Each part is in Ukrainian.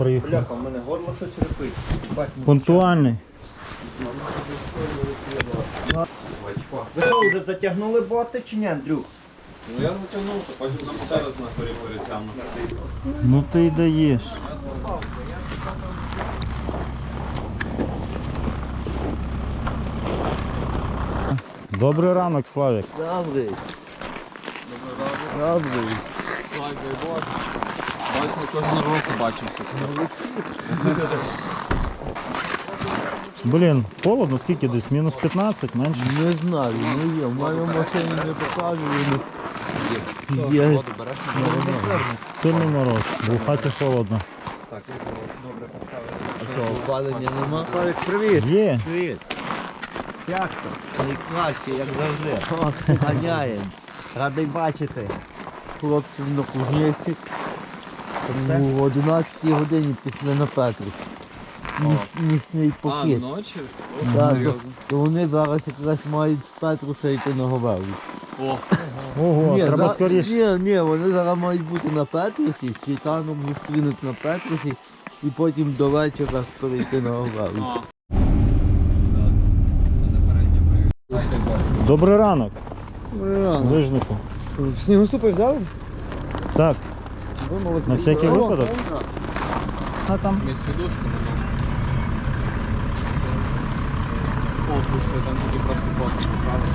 Проїхала. Бляха, в мене горло щось репить. Ну, Пунктуальний. Ви вже затягнули боти чи ні, Андрюх? Ну я натягнув, то потім нам ще раз на хорі перетягну. Ну ти й даєш. Добрий ранок, Славік. Добрий. Добрий. Слава Боже. Бачимо, кожного року бачимося. Блін, холодно, скільки десь? Мінус 15, менше. Не знаю, не є. В мене в машині не показує. Є. Береш? Сильний мороз, бо в хаті холодно. А що, опалення нема? Славик, привіт. Є. Привіт. Як то? Найкраще, як завжди. Ганяємо. Радий бачити. Хлопців на кузнєці. Тому о 11 годині пішли на Петру. Ніч- Нічний А, похід. ночі? Так, то, то вони зараз якраз мають з Петруша йти на Говерлу. О, Ого, треба за- скоріше. Ні, ні, вони зараз мають бути на Петрусі, з Читаном зустрінуть на Петрусі і потім до вечора перейти на Говерлу. а. Добрий ранок, лижнику. Снігоступи взяли? Так, Ви молодці. на всякий випадок. А там? Між сідушками, ну. О, тут ще там тоді просто пост поправили.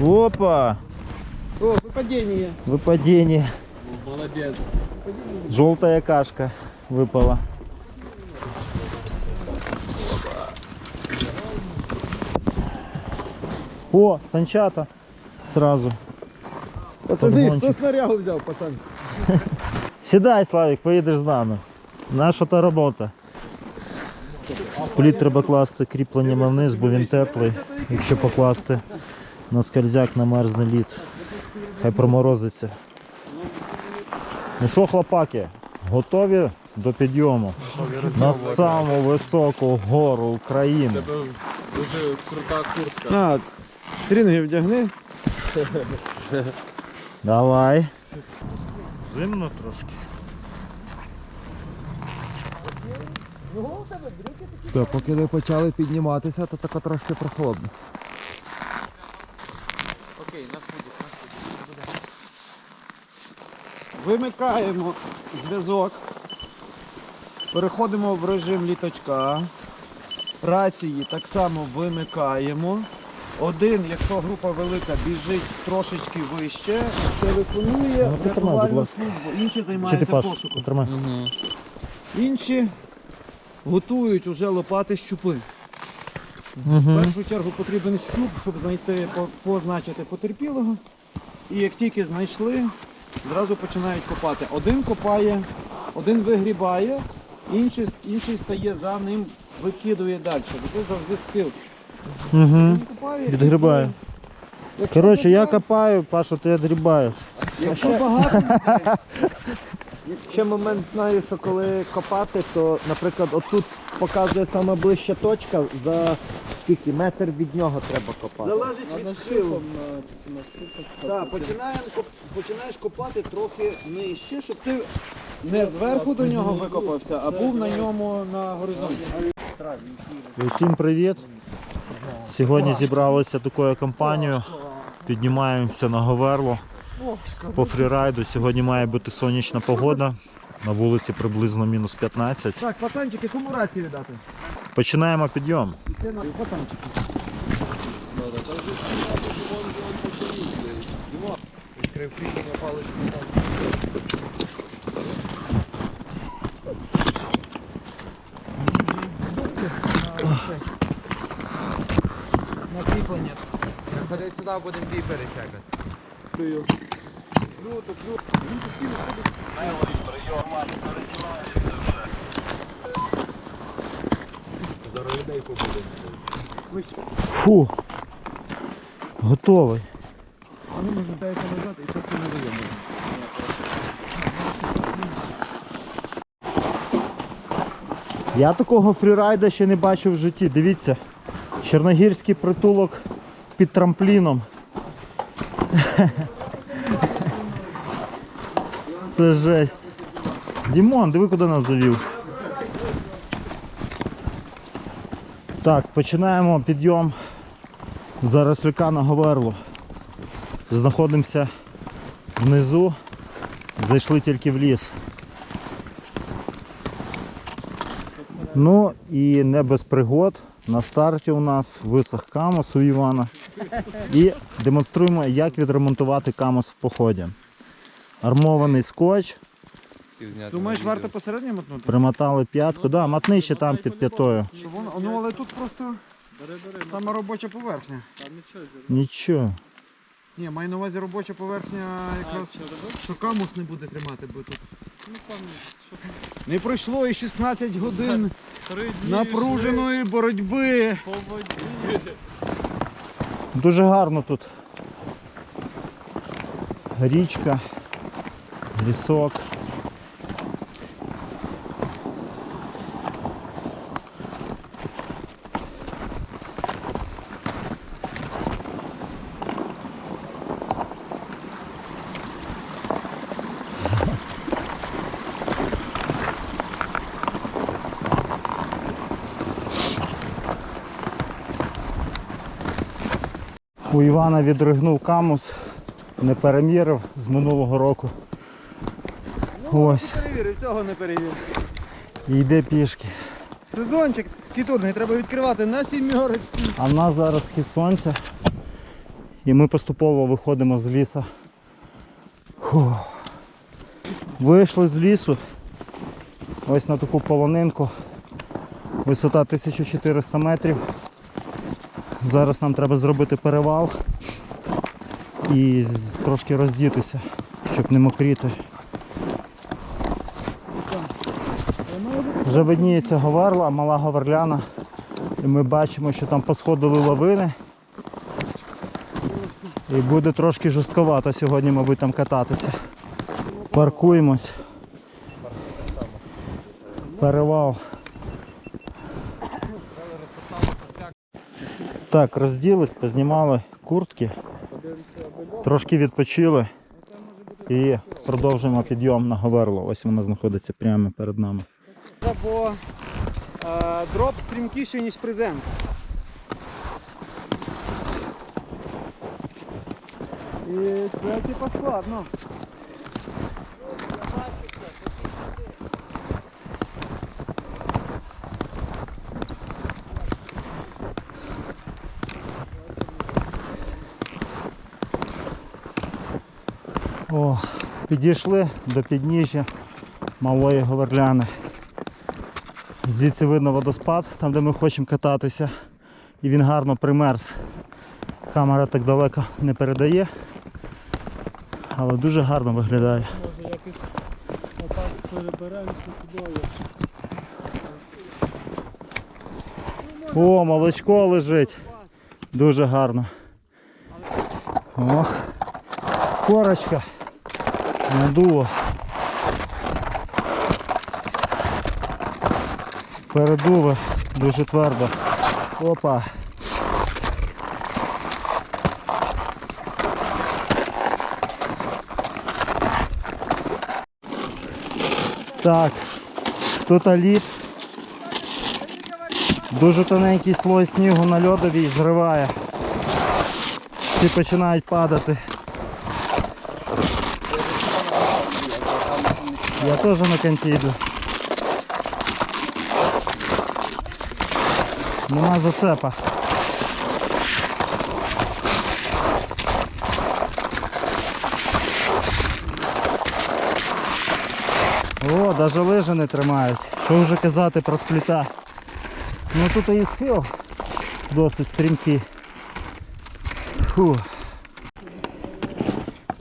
Опа! О, випадіння. Выпадение. Молодець. Желтая кашка выпала. О, санчата. Сразу. Пацани, хто снарягу взяв, пацан? Сідай, Славік, поїдеш з нами. Наша та робота. Спліт треба класти кріпленнями вниз, бо він теплий. Якщо покласти на скользяк намерзне лід. Хай проморозиться. Ну що, хлопаки, готові до підйому на саму високу гору України. Тебе дуже крута куртка. Стрінги вдягни. Давай. Зимно трошки. То, поки ви почали підніматися, то тако трошки прохолодно. Окей, нас буде, нас буде. Вимикаємо зв'язок. Переходимо в режим літачка. Рації так само вимикаємо. Один, якщо група велика, біжить трошечки вище, телефонує Ну, будь рятувальну ласка. службу. Інші ти займаються паш? пошуком. Інші готують уже лопати щупи. В Угу. першу чергу потрібен щуп, щоб знайти, по- позначити потерпілого. І як тільки знайшли, зразу починають копати. Один копає, один вигрібає, інший, інший стає за ним, викидує далі. Бо це завжди скил. Угу. Якщо Коротше, я копаю, Паша, ти відгрібаєш. Якщо багато ще момент знаю, що коли копати, то, наприклад, отут показує сама ближча точка, за скільки метр від нього треба копати. Залежить від схилу. Так, починаємо, коп- починаєш копати трохи нижче, щоб ти не зверху до нього викопався, а був на ньому на горизонті. Усім привіт! Сьогодні зібралися такою компанією. Піднімаємося на Говерло по фрірайду. Сьогодні має бути сонячна погода. На вулиці приблизно мінус 15. Так, пацанчики, кому рацію віддати? Починаємо підйом. Пацанчики. Відкрив кріплення палички. Накріплення. Ходи сюди, будемо бій перечекати. Фу. Готовий. Вони можуть дати назад і це все не дає. Я такого фрірайда ще не бачив в житті. Дивіться. Чорногірський притулок під трампліном. Це жесть. Дімон, диви, куди нас завів. Так, починаємо підйом з Заросляка на Говерло. Знаходимося внизу, зайшли тільки в ліс. Ну і не без пригод. На старті у нас висох камос у Івана. І демонструємо, як відремонтувати камос в поході. Армований скотч, Думаєш, варто посередньо мотнути? примотали п'ятку. Да, матни ще там під п'ятою. Щоб воно, ну але тут просто сама робоча поверхня. Нічого. Ні, маю на увазі робоча поверхня якраз, що камус не буде тримати, бо тут. Не пройшло і 16 годин напруженої боротьби. Дуже гарно тут. Річка, лісок. У Івана відригнув камус, не перемірив з минулого року. Ось, Не Перевірив, цього не перевірив. і йде пішки. Сезончик скітурний, треба відкривати на сімерочку. А в нас зараз схід сонця. І ми поступово виходимо з лісу. Фух. Вийшли з лісу. Ось на таку полонинку. Висота 1400 метрів. Зараз нам треба зробити перевал і трошки роздітися, щоб не мокріти. Вже видніється Говерла, мала Говерляна. І ми бачимо, що там посходили лавини. І буде трошки жорстковато сьогодні, мабуть, там кататися. Паркуємось. Перевал. Так, розділись, познімали куртки, трошки відпочили і продовжуємо підйом на Говерло. Ось вона знаходиться прямо перед нами. Бо е, дроп стрімкіший, ніж презент. І це типа складно. О, підійшли до підніжжя малої говерляни. Звідси видно водоспад, там де ми хочемо кататися. І він гарно примерз. Камера так далеко не передає, але дуже гарно виглядає. О, молочко лежить. Дуже гарно. Ох, корочка. Надуло. Передуло дуже твердо. Опа. Так, тут лід. Дуже тоненький слой снігу на льодові зриває. Всі починають падати. Я теж на конті йду. Нема зацепа. О, навіть лижи не тримають. Що вже казати про спліта. Ну тут і схил досить стрімкий. Фу.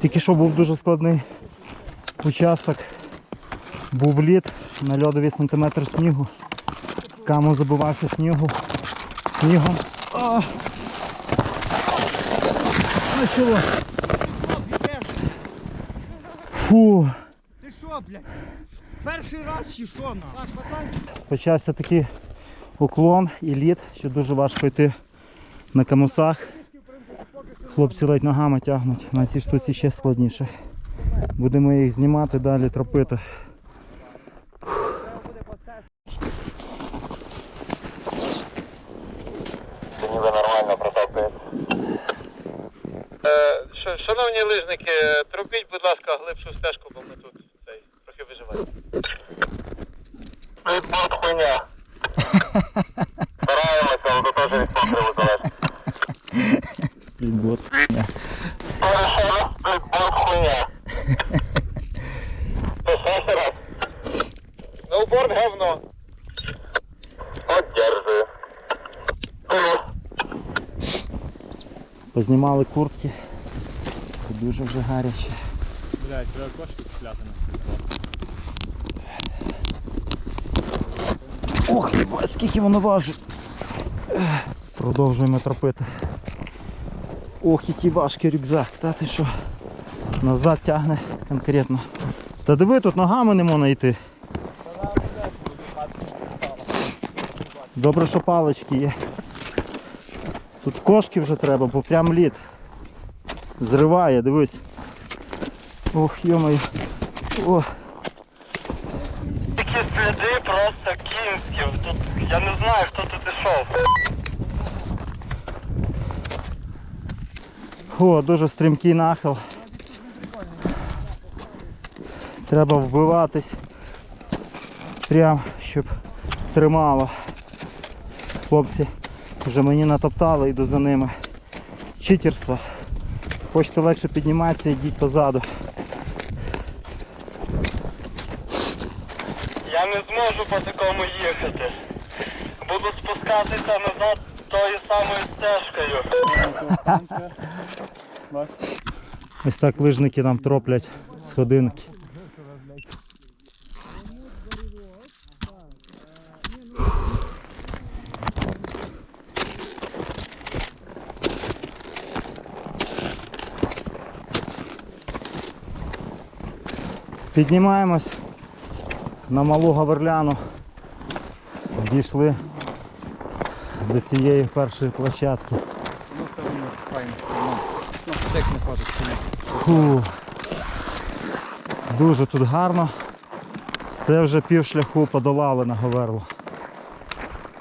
Тільки що був дуже складний участок. Був лід на льодові сантиметр снігу. Каму забивався снігу. Снігом. Ну? Фу. Ти що, блядь? Перший раз чи що на? Почався такий уклон і лід, що дуже важко йти на камусах. Хлопці ледь ногами тягнуть. На цій штуці ще складніше. Будемо їх знімати, далі тропити. Лижники, тропіть, будь ласка, глибшу стежку, бо ми тут цей, трохи виживаємо. Відбор хуйня. Стараємося, але теж від покриву залежить. Сплітбот. Перше, відбор хуйня. Писався раз. Ноуборд говно. Одержую. Познімали куртки. Дуже вже гаряче. Блять, треба кошки купляти на спідборд. Ох, їбать, скільки воно важить. Продовжуємо тропити. Ох, який важкий рюкзак. Та ти що? Назад тягне конкретно. Та диви, тут ногами не можна йти. Добре, що палички є. Тут кошки вже треба, бо прям лід. Зриває, дивись. Ох, йомаю. О. Такі сліди просто кінські. Тут я не знаю, хто тут ішов. О, дуже стрімкий нахил. Треба вбиватись. Прям, щоб тримало. Хлопці вже мені натоптали, йду за ними. Читерство. Хочете легше підніматися, йдіть позаду. Я не зможу по такому їхати. Буду спускатися назад тою самою стежкою. Ось так лижники нам троплять сходинки. Піднімаємось на малу Гаверляну. Дійшли до цієї першої площадки. Фу. Дуже тут гарно. Це вже пів шляху подолали на Говерло.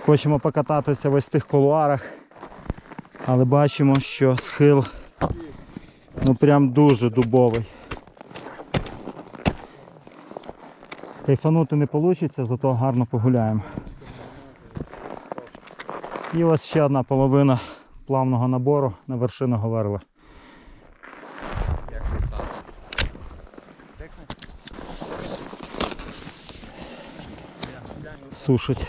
Хочемо покататися в ось тих колуарах, але бачимо, що схил ну прям дуже дубовий. Кайфанути не вийде, зато гарно погуляємо. І ось ще одна половина плавного набору на вершину Говерла. Сушить.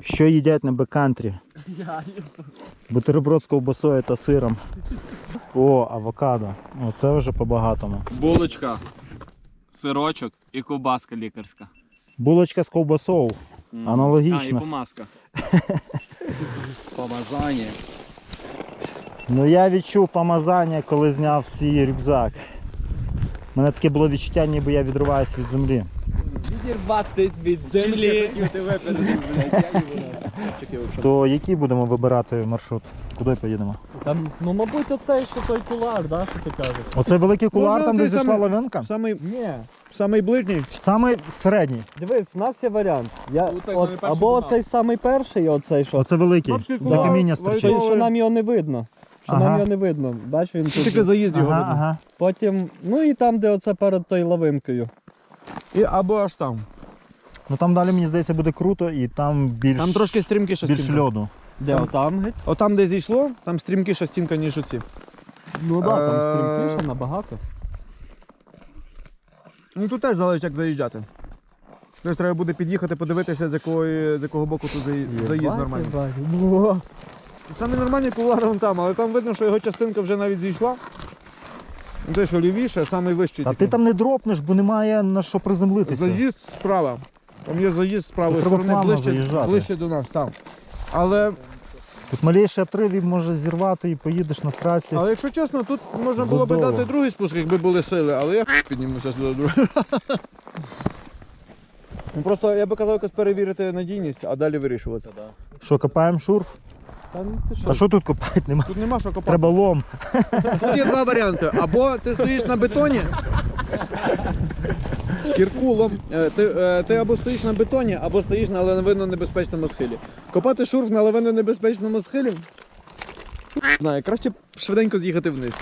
Що їдять на бекантрі? Бутерброд з ковбасою та сиром. О, авокадо. Оце вже по-багатому. Булочка, сирочок і ковбаска лікарська. Булочка з ковбасою. М. Аналогічно. А, і помазка. Помазання. Ну я відчув помазання, коли зняв свій рюкзак. У мене таке було відчуття, ніби я відриваюсь від землі. Відірватись від землі. То який будемо вибирати маршрут? Куди поїдемо? Там, ну, мабуть, оцей що той кулар, да, що ти кажеш? Оце великий кулар, Можна там де зійшла самий- лавинка? Самий, Ні. самий ближній. Саме середній. Дивись, у нас є варіант. Я, Ну, цей от, самий перший або канал. оцей самий перший, оцей що. Оце великий. Бабський До кулар, каміння. Що, що нам його не видно. Що Ага. нам його не видно. Бачиш, він тут. Тільки заїзд його Ага, видно. ага. Потім, ну і там, де оце перед тою лавинкою. І або аж там. Ну там далі, мені здається, буде круто і там більш, Там трошки стрімкіша більш стінка. льоду. Де отам геть? Отам, де зійшло, там стрімкіша стінка, ніж оці. Ну так, да, там Е, стрімкіше набагато. Ну тут теж залежить, як заїжджати. Тобто треба буде під'їхати, подивитися, з, якої, з якого боку тут заї- заїзд Єбать, нормальний. єбать. Во. Саме нормальний кулар вон там, але там видно, що його частинка вже навіть зійшла. Ну, Те, що лівіше, самий вищий. Та ти там не дропнеш, бо немає на що приземлитися. Заїзд справа. Там є заїзд з правої треба сторони плавно ближче, заїжджати. ближче до нас, там. Але Тут малейший отрив він може зірвати і поїдеш на сраці. Але якщо чесно, тут можна було би дати другий спуск, якби були сили, але я піднімуся до другого. Ну просто я би казав якось перевірити надійність, а далі вирішувати. Що, копаємо шурф? Та ну ти що? А що тут копати? Нема. Тут нема що копати. Треба лом. Тут є два варіанти. Або ти стоїш на бетоні. Кіркулом. Е, Ти, е, ти або стоїш на бетоні, або стоїш на лавинно небезпечному схилі. Копати шурф на лавинно небезпечному схилі. Знаю, краще швиденько з'їхати вниз.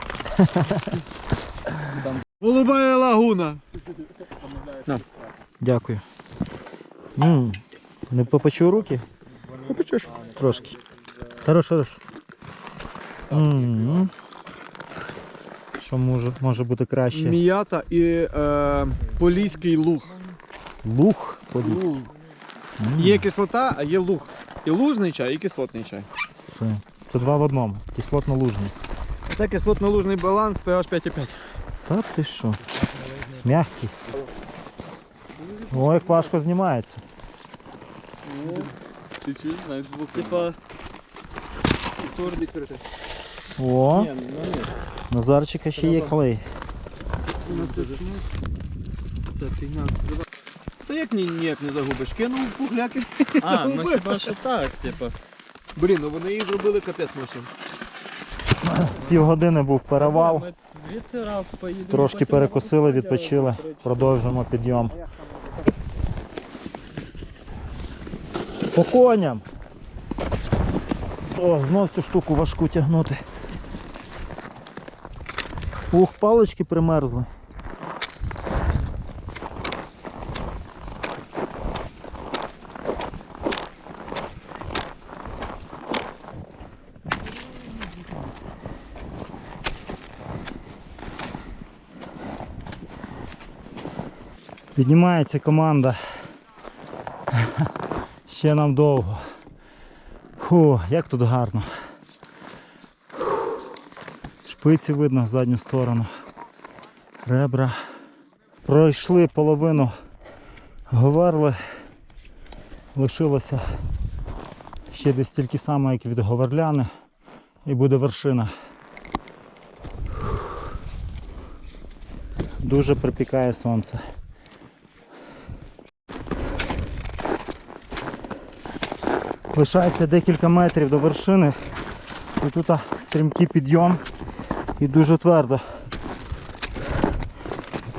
Голубая лагуна. Дякую. м Не попечу руки? Попечеш. Трошки. Хорош, хорош. М. Що може, може бути краще? М'ята і е, поліський луг. Луг поліський. М. Є кислота, а є луг. І лужний чай, і кислотний чай. Це, це два в одному. Кислотно-лужний. Це кислотно-лужний баланс pH 5,5. Та ти що? Мягкий. О, як важко знімається. Ти чуєш, навіть звук типа. О, Ні, ну ні. Назарчика ще є клей. Ну це Це фігня. Та як ні, ніяк не загубиш? Кинув пухляки. А, ну хіба що так, типа. Блін, ну вони їх зробили капець мощним. Півгодини був перевал. Ми звідси раз поїдемо. Трошки потім перекусили, на відпочили. Продовжимо підйом. По коням. О, знов цю штуку важку тягнути. Ух, палички примерзли. Піднімається команда. Ще нам довго. Фу, як тут гарно. Шпиці видно задню сторону. Ребра. Пройшли половину говерли. Лишилося ще десь стільки само, як від говерляни. І буде вершина. Дуже припікає сонце. Лишається декілька метрів до вершини. І тут стрімкий підйом і дуже твердо.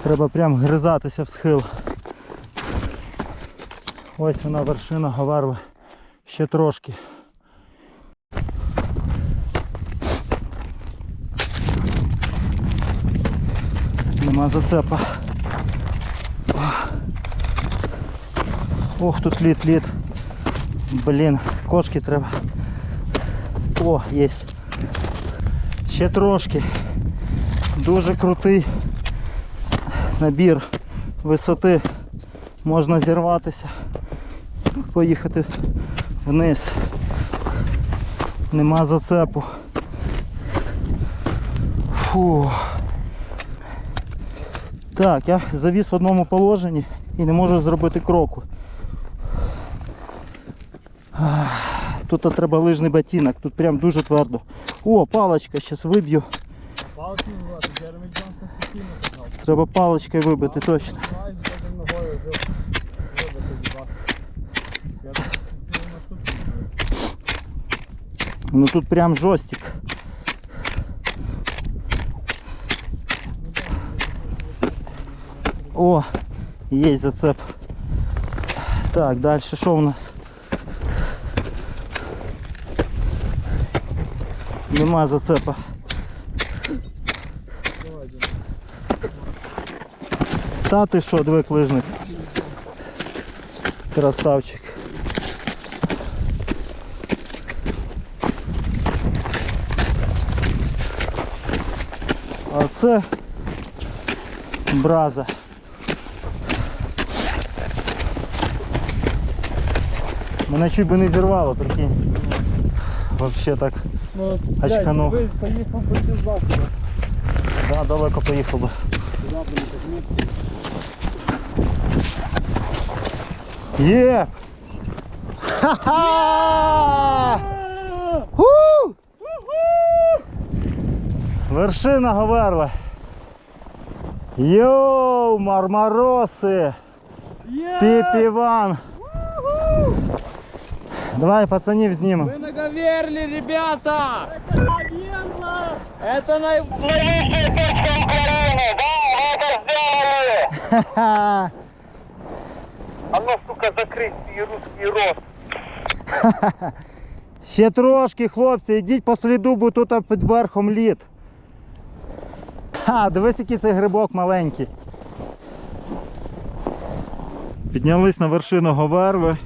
Треба прям гризатися в схил. Ось вона вершина Говарли. Ще трошки. Нема зацепа. Ох, тут лід, лід. Блін, кошки треба. О, є. Ще трошки. Дуже крутий набір висоти. Можна зірватися, поїхати вниз. Нема зацепу. Фу. Так, я завіс в одному положенні і не можу зробити кроку. Ах, Тут треба лижний ботинок, тут прям дуже твердо. О, паличка, зараз виб'ю. Палки вибивати, Джеремі Джонсон постійно казав. Треба паличкою вибити точно. Давай, потім ногою вибити, будь ласка. Я так цілий маршрут не Ну тут прям жостик. О, є зацеп. Так, далі що у нас? Нема зацепа. Та ти що, двик лижник. Красавчик. А це браза. Мене чуть би не зірвало, прикинь. Вообще так. Ну, Очканув. ви поїхав би ти. Да, далеко поїхав би. Є! Ха-ха! Вершина Говерла. Йоу, мармароси! Є! Піпіван! Давай пацанів знімемо. Наговерли, ребята! Это най... Найвища точка України, да, ви це зробили. Ха-ха. А ну, сука, закрий свій русський рот. Ще трошки, хлопці, йдіть по сліду, бо тут під верхом лід. Ха, дивись, який цей грибок маленький. Піднялись на вершину Говерви.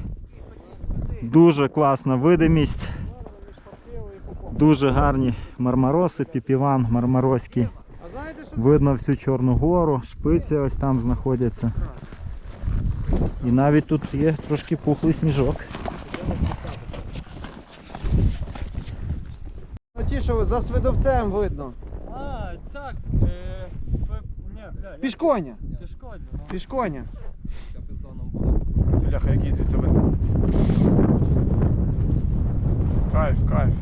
Дуже класна видимість. Дуже гарні мармороси, піпіван мармароський. Видно всю Чорну гору, шпиці ось там знаходяться. І навіть тут є трошки пухлий сніжок. Ну, ті, що за свидовцем видно. А, цак. Е, бля, Пішконя. Пішконя. Ну. Пішконя. Бляха, який звідси видно. Кайф, кайф.